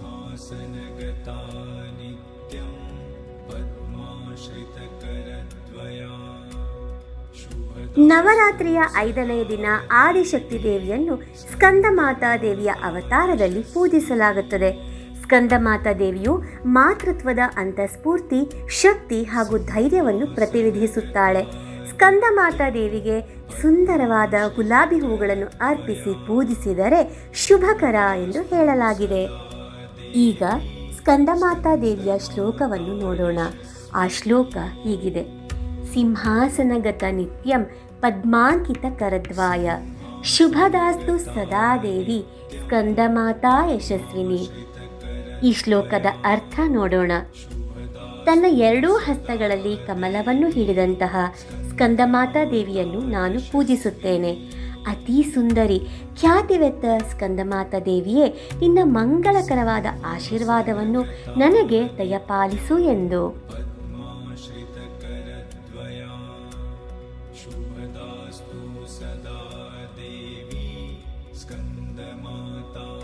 सिंहासनगता नित्यं पद्माश्रितकरद्वया शुभदा ನವರಾತ್ರಿಯ ಐದನೆಯ ದಿನ ಆದಿಶಕ್ತಿ ದೇವಿಯನ್ನು ಸ್ಕಂದಮಾತಾ ದೇವಿಯ ಅವತಾರದಲ್ಲಿ ಪೂಜಿಸಲಾಗುತ್ತದೆ ಸ್ಕಂದಮಾತಾ ದೇವಿಯು ಮಾತೃತ್ವದ ಅಂತಸ್ಫೂರ್ತಿ ಶಕ್ತಿ ಹಾಗೂ ಧೈರ್ಯವನ್ನು ಪ್ರತಿನಿಧಿಸುತ್ತಾಳೆ ಸ್ಕಂದಮಾತಾ ದೇವಿಗೆ ಸುಂದರವಾದ ಗುಲಾಬಿ ಹೂಗಳನ್ನು ಅರ್ಪಿಸಿ ಪೂಜಿಸಿದರೆ ಶುಭಕರ ಎಂದು ಹೇಳಲಾಗಿದೆ. ಈಗ ಸ್ಕಂದಮಾತಾ ದೇವಿಯ ಶ್ಲೋಕವನ್ನು ನೋಡೋಣ. ಆ ಶ್ಲೋಕ ಹೀಗಿದೆ. ಸಿಂಹಾಸನಗತ ನಿತ್ಯಂ ಪದ್ಮಾಂಕಿತ ಕರದ್ವಾಯ. ಶುಭದಾಸ್ತು ಸದಾ ದೇವಿ ಸ್ಕಂದಮಾತಾ ಯಶಸ್ವಿನಿ. ಈ ಶ್ಲೋಕದ ಅರ್ಥ ನೋಡೋಣ. ತನ್ನ ಎರಡೂ ಹಸ್ತಗಳಲ್ಲಿ ಕಮಲವನ್ನು ಹಿಡಿದಂತಹ ಸ್ಕಂದಮಾತಾ ದೇವಿಯನ್ನು ನಾನು ಪೂಜಿಸುತ್ತೇನೆ. ಅತಿ ಸುಂದರಿ ಖ್ಯಾತಿವೆತ್ತ ಸ್ಕಂದಮಾತಾ ದೇವಿಯೇ, ನಿನ್ನ ಮಂಗಳಕರವಾದ ಆಶೀರ್ವಾದವನ್ನು ನನಗೆ ದಯಪಾಲಿಸು ಎಂದು. ಸ್ಕಂದಮಾತಾ.